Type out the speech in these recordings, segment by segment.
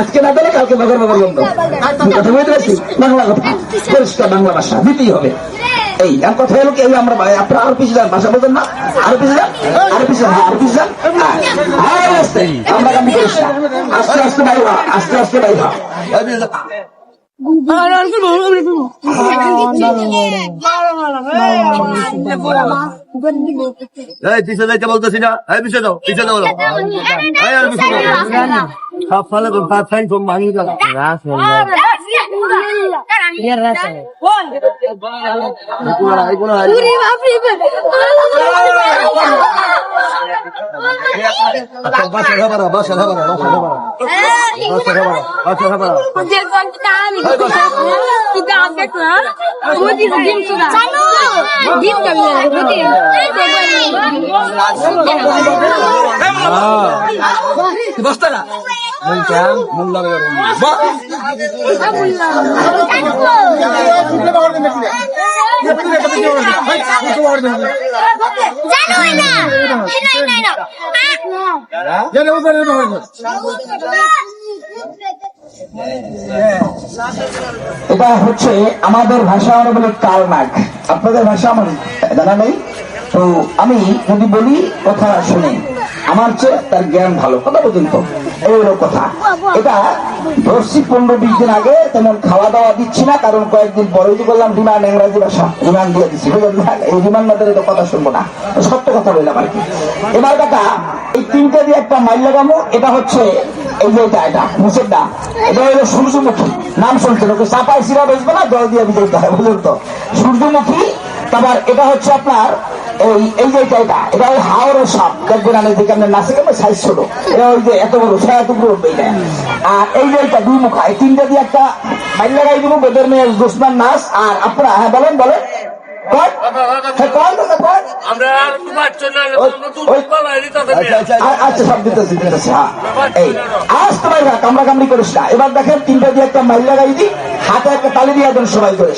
আজকে না দিলে কালকে বাজার বন্ধ আমি কথা বলতে পারছি বাংলা কথা পরিষ্কার বাংলা ভাষা দিতেই হবে এই আর কথা হলো কি আমরা আপনারা আরও পিছিয়ে যান ভাষা বোঝেন না আরও পিছিয়ে যান আরও পিছিয়ে যান আরও পিছিয়ে যান হ্যাঁ, আস্তে আমরা কামি করিস না আস্তে আস্তে বাইরা আস্তে আস্তে বাইরা এই পিছিয়ে যাইতে বলতেছি না এই পিছিয়ে যাও পিছিয়ে যাও এই আর পিছিয়ে যাও সব ফলে তো পাঁচ ফাইন কম ভাঙি গেল আচ্ছা বাসা খাবার বাসা খাবার বাসা খাবার বাসা খাবার বাসা খাবার জানোই না। নাই নাই না। এটা হচ্ছে আমাদের ভাষা আমরা বলে কালনাগ আপনাদের ভাষা আমার জানা নেই তো আমি যদি বলি, কথা শুনি। আমার চেয়ে তার জ্ঞান ভালো। কথা পর্যন্ত কথা। এটা পনেরো বিশ দিন আগে, তেমন খাওয়া দাওয়া দিচ্ছি না, কারণ কয়েকদিন পরে বললাম রিমান্ড ইংরাজি ভাষা। রিমান্ড দিয়ে দিচ্ছি। এই দিলে তো কথা শুনব না। সত্য কথা বললাম আর কি। এবার কথা এই তিনটে দিয়ে একটা মাইল লাগামো এটা হচ্ছে এই যে এটা এটা মুসের এটা হলো সূর্যমুখী। নাম শুনছেন ওকে চাপাই সিরা বেসবে না জল দিয়ে বিজয়িত হয় বুঝলেন তো। সূর্যমুখী তারপর এটা হচ্ছে আপনার এই এই যে এটা এটা ওই হাওড়ের সাপ। দেখবেন আমি দেখে আপনার নাচে কেমন সাইজ ছোট। এটা ওই যে এত বড় ছয় এটা। আর এই যে এটা দুই মুখা এই তিনটা দিয়ে একটা মাইল লাগাই দিব বেদের মেয়ের দুশ্মান নাচ আর আপনারা হ্যাঁ বলেন বলেন। কয়? হ্যাঁ, কয় কয়? আমরা তোমার জন্য সব এবার দেখেন তিনটা দিয়ে একটা মাইল লাগাই দি হাতে একটা তালি দিয়ে সবাই করে।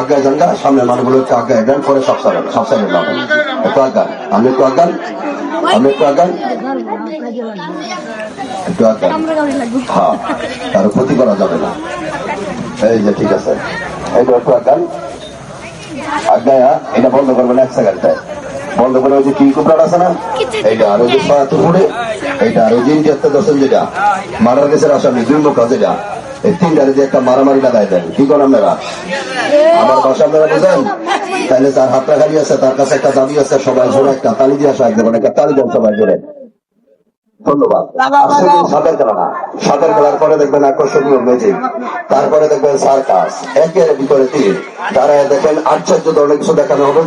আগে সামনে মানুষগুলো আগে পরে সব সাইডে সব সাইডে নড়ে। একটু আপনি একটু একটু একটু আগান হ্যাঁ ক্ষতি করা যাবে না। এই যে, ঠিক আছে। এইটা একটু আগান আগায়া এটা বন্ধ করবেন এক সেকেন্ডটায় বন্ধ করে ওই যে কি কুপড়াটা আছে না? এইটা আর ওই যে সহায়তা ফুড়ে এইটা আর ওই যে ইন্ডিয়াতে দর্শন যেটা, মারার গেছে আসামি, দুই মুখ যেটা এই তিনটারে যে একটা মারামারি লাগাই দেন। কি করেন আপনারা? আমার বাসা আপনারা বুঝেন? তাহলে তার হাতটা খালি আছে তার কাছে একটা দাবি আছে সবাই জোরে একটা তালি দিয়ে আসা একদম একটা তালি দেন সবাই জোরে। ধন্যবাদ। সাঁতার খেলা না। সাঁতার খেলার পরে দেখবেন আকর্ষণীয় ম্যাজিক তারপরে দেখবেন সার্কাস। একের ভিতরে তিন। তারা দেখেন আশ্চর্য ধরনের কিছু দেখানো হবে